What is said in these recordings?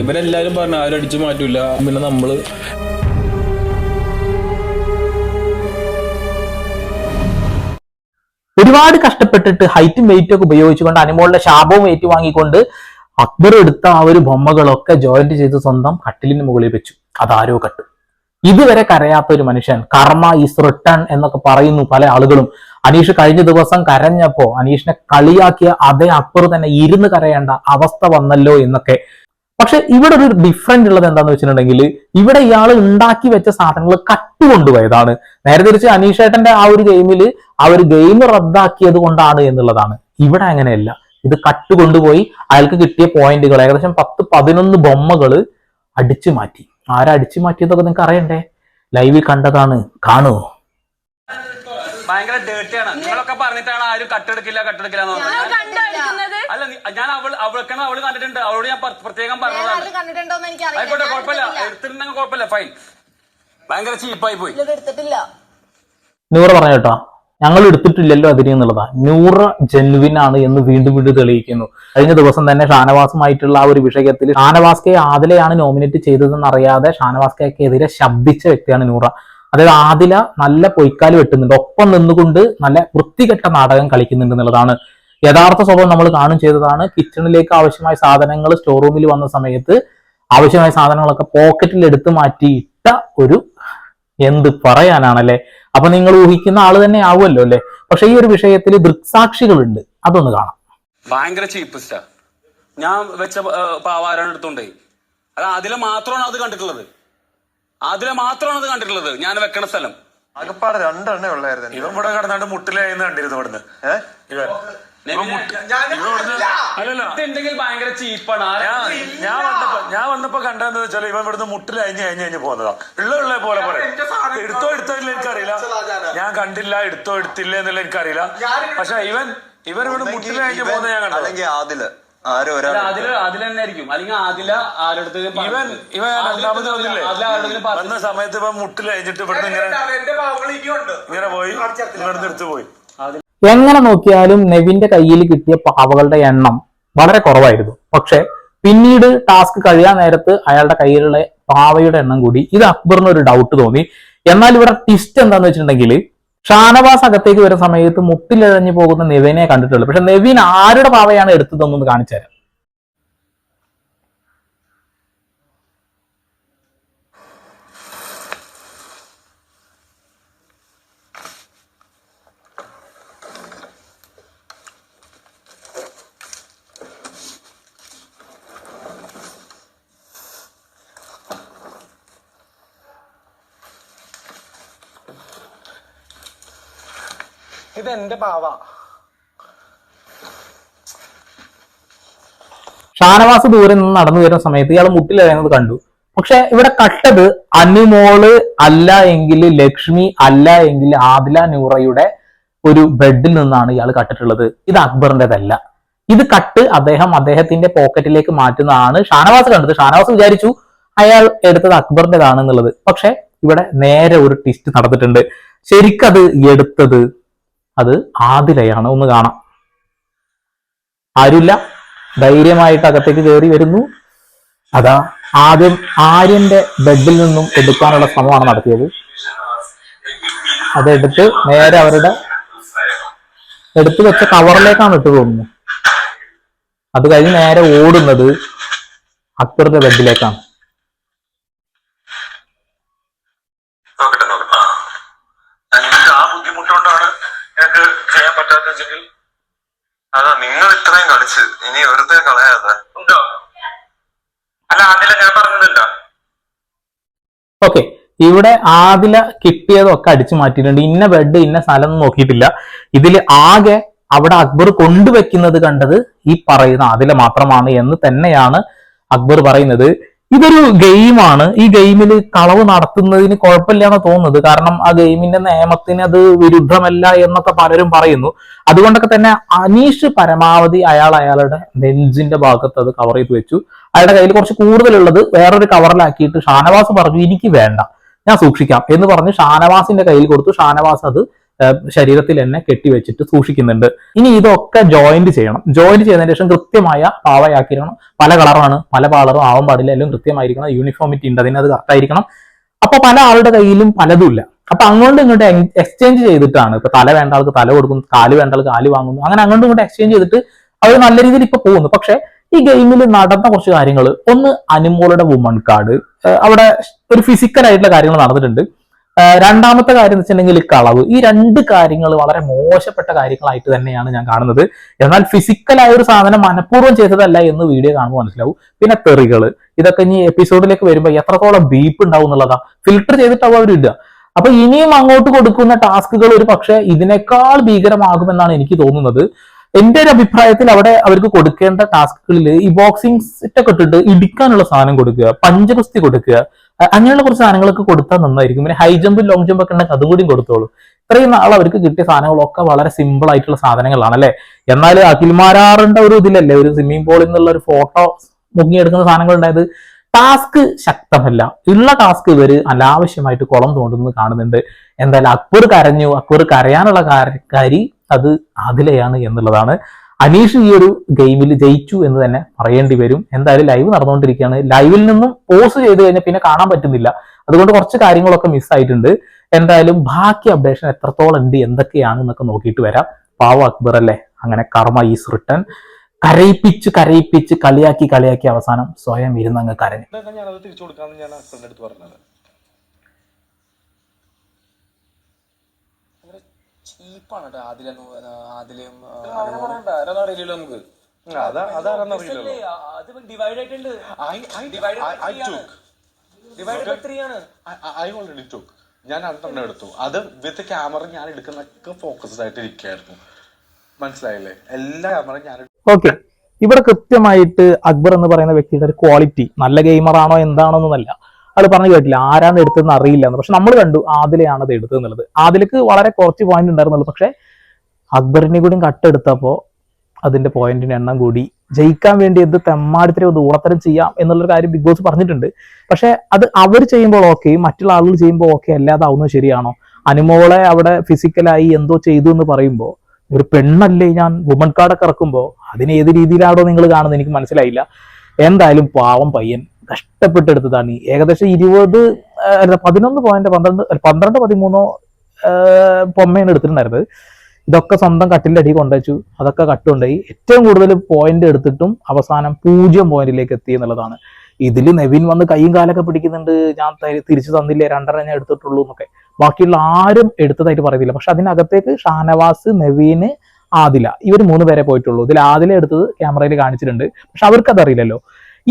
ഇവരെല്ലാരും പറഞ്ഞു ആരും അടിച്ചു മാറ്റൂല. പിന്നെ നമ്മൾ ഒരുപാട് കഷ്ടപ്പെട്ടിട്ട് ഹൈറ്റും വെയിറ്റും ഒക്കെ ഉപയോഗിച്ചുകൊണ്ട് അനുമോളുടെ ശാപവും വെയിറ്റ് വാങ്ങിക്കൊണ്ട് അക്ബർ എടുത്ത ആ ഒരു ബൊമ്മകളൊക്കെ ജോയിന്റ് ചെയ്ത് സ്വന്തം കട്ടിലിന് മുകളിൽ വെച്ചു. അതാരോ കട്ടു. ഇതുവരെ കരയാത്ത ഒരു മനുഷ്യൻ കർമ്മ ഈസ് റിട്ടേൺ എന്നൊക്കെ പറയുന്നു പല ആളുകളും. അനീഷ് കഴിഞ്ഞ ദിവസം കരഞ്ഞപ്പോ അനീഷിനെ കളിയാക്കിയ അതേ അക്ബർ തന്നെ ഇരുന്ന് കരയേണ്ട അവസ്ഥ വന്നല്ലോ എന്നൊക്കെ. പക്ഷെ ഇവിടെ ഒരു ഡിഫറന്റ് ഉള്ളത് എന്താന്ന് വെച്ചിട്ടുണ്ടെങ്കിൽ ഇവിടെ ഇയാൾ ഉണ്ടാക്കി വെച്ച സാധനങ്ങൾ കട്ടുകൊണ്ടുപോയതാണ്. നേരെ തിരിച്ച് അനീഷേട്ടന്റെ ആ ഒരു ഗെയിമിൽ ആ ഒരു ഗെയിം റദ്ദാക്കിയത് കൊണ്ടാണ് എന്നുള്ളതാണ്. ഇവിടെ അങ്ങനെയല്ല. ഇത് കട്ട് കൊണ്ടുപോയി അയാൾക്ക് കിട്ടിയ പോയിന്റുകൾ ഏകദേശം പത്ത് പതിനൊന്ന് ബൊമ്മകൾ അടിച്ചു മാറ്റി. ആരാ അടിച്ചു മാറ്റിയതൊക്കെ നിങ്ങൾക്ക് അറിയണ്ടേ? ലൈവിൽ കണ്ടതാണ്. കാണൂ ഭയങ്കര ഡേർട്ടിയാണ് നിങ്ങളൊക്കെ പറഞ്ഞിട്ടാണ് ആരും കട്ടെടുക്കില്ല കട്ടെടുക്കില്ല എന്ന് പറഞ്ഞത്. കണ്ടെടുക്കുന്നത് അല്ല ഞാൻ അവൾ അവൾക്കാണ് അവൾ കണ്ടിട്ടുണ്ട്. അവളോട് ഞാൻ പ്രത്യേകം പറഞ്ഞതാണ്. കണ്ടിട്ടുണ്ടോന്ന് എനിക്ക് ആയിക്കോട്ടെ കുഴപ്പമില്ല. എടുത്തിട്ടുണ്ടെങ്കിൽ കുഴപ്പമില്ല. ഫൈൻ ഭയങ്കര ചീപ്പായി പോയി. എടുത്തിട്ടില്ല. നൂറ പറഞ്ഞ കേട്ടോ ഞങ്ങൾ എടുത്തിട്ടില്ലല്ലോ അതിന് എന്നുള്ളതാ. നൂറ ജെൻവിൻ ആണ് എന്ന് വീണ്ടും വീണ്ടും തെളിയിക്കുന്നു. കഴിഞ്ഞ ദിവസം തന്നെ ഷാനവാസുമായിട്ടുള്ള ആ ഒരു വിഷയത്തിൽ ഷാനവാസ്കെ ആദിലയാണ് നോമിനേറ്റ് ചെയ്തതെന്ന് അറിയാതെ ഷാനവാസ്കെതിരെ ശബ്ദിച്ച വ്യക്തിയാണ് നൂറ. അതായത് ആദില നല്ല പൊയ്ക്കാൽ വെട്ടുന്നുണ്ട്. ഒപ്പം നിന്നുകൊണ്ട് നല്ല വൃത്തികെട്ട നാടകം കളിക്കുന്നുണ്ട് എന്നുള്ളതാണ്. യഥാർത്ഥ സ്വഭാവം നമ്മൾ കാണും ചെയ്തതാണ്. കിച്ചണിലേക്ക് ആവശ്യമായ സാധനങ്ങൾ സ്റ്റോർ റൂമിൽ വന്ന സമയത്ത് ആവശ്യമായ സാധനങ്ങളൊക്കെ പോക്കറ്റിൽ എടുത്തു മാറ്റിയിട്ട ഒരു എന്ത് പറയാനാണല്ലേ? അപ്പൊ നിങ്ങൾ ഊഹിക്കുന്ന ആൾ തന്നെ ആവുമല്ലോ അല്ലെ? പക്ഷെ ഈ ഒരു വിഷയത്തിൽ ദൃക്സാക്ഷികളുണ്ട്. അതൊന്ന് കാണാം. ഭയങ്കര ചീപ്പിസ്റ്റാ ഞാൻ വെച്ച പാവാരാണ് എടുത്തോണ്ടേ. അത് അതിലെ മാത്രമാണ് അത് കണ്ടിട്ടുള്ളത്. അതിലെ മാത്രമാണ് അത് കണ്ടിട്ടുള്ളത്. ഞാൻ വെക്കണ സ്ഥലം. അകപ്പാട് രണ്ടെണ്ണേ ഉള്ളായിരുന്നു. ഇവൻ ഇവിടെ കിടന്നാണ്ട് മുട്ടിലായിരുന്നു കണ്ടിരുന്നു ഇവിടുന്ന്. ഏഹ് ഇതുണ്ടെങ്കിൽ ഭയങ്കര ചീപ്പാണ്. ഞാൻ വന്നപ്പോ ഞാൻ വന്നപ്പോ കണ്ടെന്ന് വെച്ചാൽ ഇവൻ ഇവിടുന്ന് മുട്ടിൽ അഴിഞ്ഞ് അഴിഞ്ഞ് കഴിഞ്ഞ് പോകുന്നതാ. ഉള്ള ഉള്ള പോലെ പോലെ. എടുത്തോ എടുത്തോ ഇല്ല എനിക്കറിയില്ല. ഞാൻ കണ്ടില്ല എടുത്തോ എടുത്തില്ല എന്നുള്ള എനിക്കറിയില്ല. പക്ഷെ ഇവൻ ഇവൻ ഇവിടെ മുട്ടിൽ അഴിഞ്ഞ് പോകുന്നത് ഞാൻ കണ്ടത്. ആദിൽ. ആരോ ഒരാൾ അതിൽ അല്ലെങ്കിൽ അതില ആരുടെ ഇവൻ ഇവൻ രണ്ടാമത് വന്നില്ലേ? വന്ന സമയത്ത് ഇവൻ മുട്ടിൽ അഴിഞ്ഞിട്ട് ഇവിടുന്ന് ഇങ്ങനെ ഇങ്ങനെ പോയി. ഇവിടുന്ന് എടുത്തു പോയി. എങ്ങനെ നോക്കിയാലും നെവിന്റെ കയ്യിൽ കിട്ടിയ പാവകളുടെ എണ്ണം വളരെ കുറവായിരുന്നു. പക്ഷെ പിന്നീട് ടാസ്ക് കഴിയാൻ നേരത്ത് അയാളുടെ കയ്യിലുള്ള പാവയുടെ എണ്ണം കൂടി. ഇത് അക്ബറിന് ഒരു ഡൗട്ട് തോന്നി. എന്നാൽ ഇവിടെ ട്വിസ്റ്റ് എന്താന്ന് വെച്ചിട്ടുണ്ടെങ്കിൽ ഷാനവാസ് അകത്തേക്ക് വരുന്ന സമയത്ത് മുട്ടിലിഴഞ്ഞു പോകുന്ന നെവിനെ കണ്ടിട്ടുള്ളൂ. പക്ഷെ നെവിൻ ആരുടെ പാവയാണ് എടുത്തതെന്നൊന്ന് കാണിച്ചു തരാം ഇത് എന്റെ പാവ. ഷാനവാസ് ദൂരെ നിന്ന് നടന്നു വരുന്ന സമയത്ത് ഇയാൾ മുട്ടിലിറങ്ങുന്നത് കണ്ടു. പക്ഷെ ഇവിടെ കട്ടത് അനുമോൾ അല്ല എങ്കിൽ ലക്ഷ്മി അല്ല എങ്കിൽ ആദില നൂറയുടെ ഒരു ബെഡിൽ നിന്നാണ് ഇയാൾ കട്ടിട്ടുള്ളത്. ഇത് അക്ബറിന്റെതല്ല ഇത് കട്ട് അദ്ദേഹം അദ്ദേഹത്തിന്റെ പോക്കറ്റിലേക്ക് മാറ്റുന്നതാണ് ഷാനവാസ് കണ്ടത്. ഷാനവാസ് വിചാരിച്ചു അയാൾ എടുത്തത് അക്ബറിന്റെതാണെന്നുള്ളത് പക്ഷെ ഇവിടെ നേരെ ഒരു ട്വിസ്റ്റ് നടന്നിട്ടുണ്ട്. ശരിക്കത് എടുത്തത് അത് ആദിലയാണ്. ഒന്ന് കാണാം. ആരുമില്ല. ധൈര്യമായിട്ട് അകത്തേക്ക് കയറി വരുന്നു. അതാ ആദ്യം ആര്യന്റെ ബെഡിൽ നിന്നും എടുക്കാനുള്ള ശ്രമമാണ് നടത്തിയത്. അതെടുത്ത് നേരെ അവരുടെ എടുത്തു വെച്ച കവറിലേക്കാണ് ഇട്ട് തോന്നുന്നു അത് കഴിഞ്ഞ് നേരെ ഓടുന്നത് അക്ബറിന്റെ ബെഡിലേക്കാണ് നോക്കട്ടെ നോക്കട്ടെ എനിക്ക് ആ ബുദ്ധിമുട്ടുകൊണ്ടാണ് എനിക്ക് അതാ നിങ്ങൾ ഇത്രയും കളിച്ച് ഇനി വെറുതെ കളയാതെ. ഉണ്ടോ? അല്ല അതിലെ ഞാൻ പറഞ്ഞതല്ല ഓക്കെ. ഇവിടെ ആദില കിട്ടിയതൊക്കെ അടിച്ചു മാറ്റിയിട്ടുണ്ട്. ഇന്ന ബെഡ് ഇന്ന സ്ഥലം നോക്കിയിട്ടില്ല. ഇതിൽ ആകെ അവിടെ അക്ബർ കൊണ്ടുവെക്കുന്നത് കണ്ടത് ഈ പറയുന്ന ആദില മാത്രമാണ് എന്ന് തന്നെയാണ് അക്ബർ പറയുന്നത്. ഇതൊരു ഗെയിമാണ് ഈ ഗെയിമിൽ കളവ് നടത്തുന്നതിന് കുഴപ്പമില്ല എന്ന് തോന്നുന്നത്. കാരണം ആ ഗെയിമിന്റെ നിയമത്തിന് അത് വിരുദ്ധമല്ല എന്നൊക്കെ പലരും പറയുന്നു. അതുകൊണ്ടൊക്കെ തന്നെ അനീഷ് പരമാവധി അയാൾ അയാളുടെ നെഞ്ചിന്റെ ഭാഗത്ത് അത് കവർ ചെയ്ത് വെച്ചു. അയാളുടെ കയ്യിൽ കുറച്ച് കൂടുതലുള്ളത് വേറൊരു കവറിലാക്കിയിട്ട് ഷാനവാസ് പറഞ്ഞു എനിക്ക് വേണ്ട. ഞാൻ സൂക്ഷിക്കാം. എന്ന് പറഞ്ഞ് ഷാനവാസിന്റെ കയ്യിൽ കൊടുത്തു. ഷാനവാസ് അത് ശരീരത്തിൽ തന്നെ കെട്ടിവെച്ചിട്ട് സൂക്ഷിക്കുന്നുണ്ട്. ഇനി ഇതൊക്കെ ജോയിന്റ് ചെയ്യണം. ജോയിന്റ് ചെയ്തതിന് ശേഷം കൃത്യമായ പാവയാക്കിയിരിക്കണം. പല കളറാണ് പല കളറും ആവാൻ പാടില്ല. എല്ലാം കൃത്യമായിരിക്കണം. യൂണിഫോമിറ്റി ഉണ്ട്. അതിനത് കറക്റ്റ് ആയിരിക്കണം. അപ്പൊ പല ആളുടെ കയ്യിലും പലതുമില്ല. അപ്പൊ അങ്ങോട്ടും ഇങ്ങോട്ട് എക്സ്ചേഞ്ച് ചെയ്തിട്ടാണ്. ഇപ്പൊ തല വേണ്ട ആൾക്ക് തല കൊടുക്കുന്നു. കാൽ വേണ്ട ആൾക്ക് കാൽ വാങ്ങുന്നു. അങ്ങനെ അങ്ങോട്ടും ഇങ്ങോട്ട് എക്സ്ചേഞ്ച് ചെയ്തിട്ട് അവർ നല്ല രീതിയിൽ ഇപ്പൊ പോകുന്നു. പക്ഷെ ഈ ഗെയിമിൽ നടന്ന കുറച്ച് കാര്യങ്ങൾ ഒന്ന് അനുമോളുടെ വുമൺ കാർഡ് അവിടെ ഒരു ഫിസിക്കൽ ആയിട്ടുള്ള കാര്യങ്ങൾ നടന്നിട്ടുണ്ട്. രണ്ടാമത്തെ കാര്യം എന്ന് വെച്ചിട്ടുണ്ടെങ്കിൽ കളവ്. ഈ രണ്ട് കാര്യങ്ങൾ വളരെ മോശപ്പെട്ട കാര്യങ്ങളായിട്ട് തന്നെയാണ് ഞാൻ കാണുന്നത്. എന്നാൽ ഫിസിക്കലായ ഒരു സാധനം മനഃപൂർവം ചെയ്തതല്ല എന്ന് വീഡിയോ കാണുമ്പോൾ മനസ്സിലാവും. പിന്നെ തെറികൾ. ഇതൊക്കെ ഇനി എപ്പിസോഡിലേക്ക് വരുമ്പോൾ എത്രത്തോളം ബീപ്പ് ഉണ്ടാവും എന്നുള്ളതാ. ഫിൽട്ടർ ചെയ്തിട്ടാവും അവർ അപ്പൊ ഇനിയും അങ്ങോട്ട് കൊടുക്കുന്ന ടാസ്കുകൾ ഒരു പക്ഷേ ഇതിനേക്കാൾ ഭീകരമാകുമെന്നാണ് എനിക്ക് തോന്നുന്നത്. എന്റെ ഒരു അഭിപ്രായത്തിൽ അവിടെ അവർക്ക് കൊടുക്കേണ്ട ടാസ്കുകളിൽ ഈ ബോക്സിംഗ് സെറ്റ് ഒക്കെ ഇട്ടിട്ട് ഇടിക്കാനുള്ള സാധനം കൊടുക്കുക പഞ്ചകുസ്തി കൊടുക്കുക അങ്ങനെയുള്ള കുറച്ച് സാധനങ്ങളൊക്കെ കൊടുത്താൽ നന്നായിരിക്കും. പിന്നെ ഹൈ ജമ്പ് ലോങ് ജമ്പ് ഒക്കെ ഉണ്ടെങ്കിൽ അതും കൂടിയും കൊടുത്തോളൂ. ഇത്രയും നാൾ അവർക്ക് കിട്ടിയ സാധനങ്ങളൊക്കെ വളരെ സിമ്പിൾ ആയിട്ടുള്ള സാധനങ്ങളാണ് അല്ലെ എന്നാൽ അഖിൽമാരാറിന്റെ ഒരു ഇതിലല്ലേ ഒരു സ്വിമ്മിംഗ് പൂളിൽ നിന്നുള്ള ഒരു ഫോട്ടോ മുങ്ങിയെടുക്കുന്ന സാധനങ്ങൾ ഉണ്ടായത് ടാസ്ക് ശക്തമല്ല. ഉള്ള ടാസ്ക് ഇവർ അനാവശ്യമായിട്ട് കുളം തോണ്ടുന്നത് കാണുന്നുണ്ട്. എന്തായാലും അക്ബർ കരഞ്ഞു. അക്ബർ കരയാനുള്ള കാര- കരി അത് അതിലെയാണ് എന്നുള്ളതാണ് അനീഷ് ഈ ഒരു ഗെയിമിൽ ജയിച്ചു എന്ന് തന്നെ പറയേണ്ടി വരും. എന്തായാലും ലൈവ് നടന്നുകൊണ്ടിരിക്കുകയാണ്. ലൈവിൽ നിന്നും പോസ് ചെയ്ത് കഴിഞ്ഞാൽ പിന്നെ കാണാൻ പറ്റുന്നില്ല. അതുകൊണ്ട് കുറച്ച് കാര്യങ്ങളൊക്കെ മിസ്സായിട്ടുണ്ട് എന്തായാലും ബാക്കി അപ്ഡേഷൻ എത്രത്തോളം ഉണ്ട് എന്തൊക്കെയാണ് എന്നൊക്കെ നോക്കിയിട്ട് വരാം. പാവ അക്ബർ അല്ലേ? അങ്ങനെ കർമ്മ ഈസ് റിട്ടേൺ. കരയിപ്പിച്ച് കരയിപ്പിച്ച് കളിയാക്കി കളിയാക്കി അവസാനം സ്വയം ഇരുന്നങ്ങ് കരഞ്ഞു. ഞാൻ തിരിച്ചു കൊടുക്കാന്ന് ഞാൻ പറഞ്ഞത് ചീപ്പാണ് കേട്ടോ ആദിലും ആദിലും അറിയില്ലല്ലോ നമുക്ക്. ഞാൻ രണ്ടെണ്ണം എടുത്തു. അത് വിത്ത് ക്യാമറ ഞാൻ എടുക്കുന്നൊക്കെ ഫോക്കസ്ഡ് ആയിട്ട് ഇരിക്കായിരുന്നു മനസ്സിലായില്ലേ? എല്ലാ ക്യാമറ ഞാൻ. ഓക്കെ ഇവിടെ കൃത്യമായിട്ട് അക്ബർ എന്ന് പറയുന്ന വ്യക്തിയുടെ ഒരു ക്വാളിറ്റി നല്ല ഗെയിമറാണോ ആണോ എന്താണോ എന്നല്ല ആൾ പറഞ്ഞു കേട്ടില്ല ആരാണ് എടുത്തതെന്ന് അറിയില്ല എന്ന് പക്ഷെ നമ്മൾ കണ്ടു ആദിലെയാണ് അത് എടുത്തത് എന്നുള്ളത്. ആദിലേക്ക് വളരെ കുറച്ച് പോയിന്റ് ഉണ്ടായിരുന്നുള്ളൂ. പക്ഷെ അക്ബറിനെ കൂടി കട്ടെടുത്തപ്പോ അതിന്റെ പോയിന്റിന്റെ എണ്ണം കൂടി. ജയിക്കാൻ വേണ്ടി എന്ത് തെമ്മാടിത്തരം ഒന്ന് ഊളത്തരം ചെയ്യാം എന്നുള്ളൊരു കാര്യം ബിഗ് ബോസ് പറഞ്ഞിട്ടുണ്ട്. പക്ഷെ അത് അവർ ചെയ്യുമ്പോൾ ഓക്കെ മറ്റുള്ള ആളുകൾ ചെയ്യുമ്പോൾ ഓക്കെ അല്ലാതാവുന്നത് ശരിയാണോ? അനുമോളെ അവിടെ ഫിസിക്കലായി എന്തോ ചെയ്തു എന്ന് പറയുമ്പോൾ ഒരു പെണ്ണല്ലേ ഞാൻ വുമൺ കാർഡൊക്കെ ഇറക്കുമ്പോൾ അതിന് ഏത് രീതിയിലാണോ നിങ്ങൾ കാണുന്നത് എനിക്ക് മനസ്സിലായില്ല. എന്തായാലും പാവം പയ്യൻ. കഷ്ടപ്പെട്ടെടുത്തതാണ് ഈ ഏകദേശം ഇരുപത് പതിനൊന്ന് പോയിന്റ് പന്ത്രണ്ട് പന്ത്രണ്ട് പതിമൂന്നോ പൊമ്മയാണ് എടുത്തിട്ടുണ്ടായിരുന്നത്. ഇതൊക്കെ സ്വന്തം കട്ടിന്റെ അടി കൊണ്ടുവച്ചു. അതൊക്കെ കട്ടുണ്ടായി ഏറ്റവും കൂടുതൽ പോയിന്റ് എടുത്തിട്ടും അവസാനം പൂജ്യം പോയിന്റിലേക്ക് എത്തി എന്നുള്ളതാണ്. ഇതിൽ നെവിൻ വന്ന് കൈയും കാലൊക്കെ പിടിക്കുന്നുണ്ട്. ഞാൻ തിരിച്ചു തന്നില്ലേ? രണ്ടര ഞാൻ എടുത്തിട്ടുള്ളൂ എന്നൊക്കെ. ബാക്കിയുള്ള ആരും എടുത്തതായിട്ട് പറയുന്നില്ല പക്ഷെ അതിനകത്തേക്ക് ഷാനവാസ് നെവീന് ആദില ഇവർ മൂന്ന് പേരെ പോയിട്ടുള്ളൂ. ഇതിൽ ആദില എടുത്തത് ക്യാമറയിൽ കാണിച്ചിട്ടുണ്ട്. പക്ഷെ അവർക്ക് അതറിയില്ലല്ലോ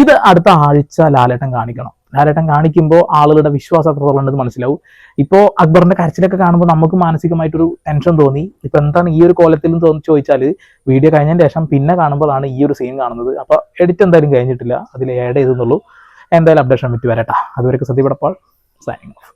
ഇത് അടുത്ത ആഴ്ച ലാലേട്ടൻ കാണിക്കണം. ലാലേട്ടൻ കാണിക്കുമ്പോൾ ആളുകളുടെ വിശ്വാസം എത്രത്തോളം ഉണ്ടെന്ന് മനസ്സിലാവും. ഇപ്പോൾ അക്ബറിന്റെ കരച്ചിലൊക്കെ കാണുമ്പോൾ നമുക്ക് മാനസികമായിട്ടൊരു ടെൻഷൻ തോന്നി. ഇപ്പൊ എന്താണ് ഈ ഒരു കോലത്തിലും തോന്നി ചോദിച്ചാൽ വീഡിയോ കഴിഞ്ഞതിന് ശേഷം പിന്നെ കാണുമ്പോഴാണ് ഈ ഒരു സീൻ കാണുന്നത്. അപ്പൊ എഡിറ്റ് എന്തായാലും കഴിഞ്ഞിട്ടില്ല. അതിൽ ഏഡ് ചെയ്തെന്നുള്ളൂ എന്തായാലും അപ്ഡേഷൻ വിറ്റ് വരട്ടെ. അതുവരെയൊക്കെ സദ്യപ്പെടപ്പോൾ സൈനിങ് ഓഫ്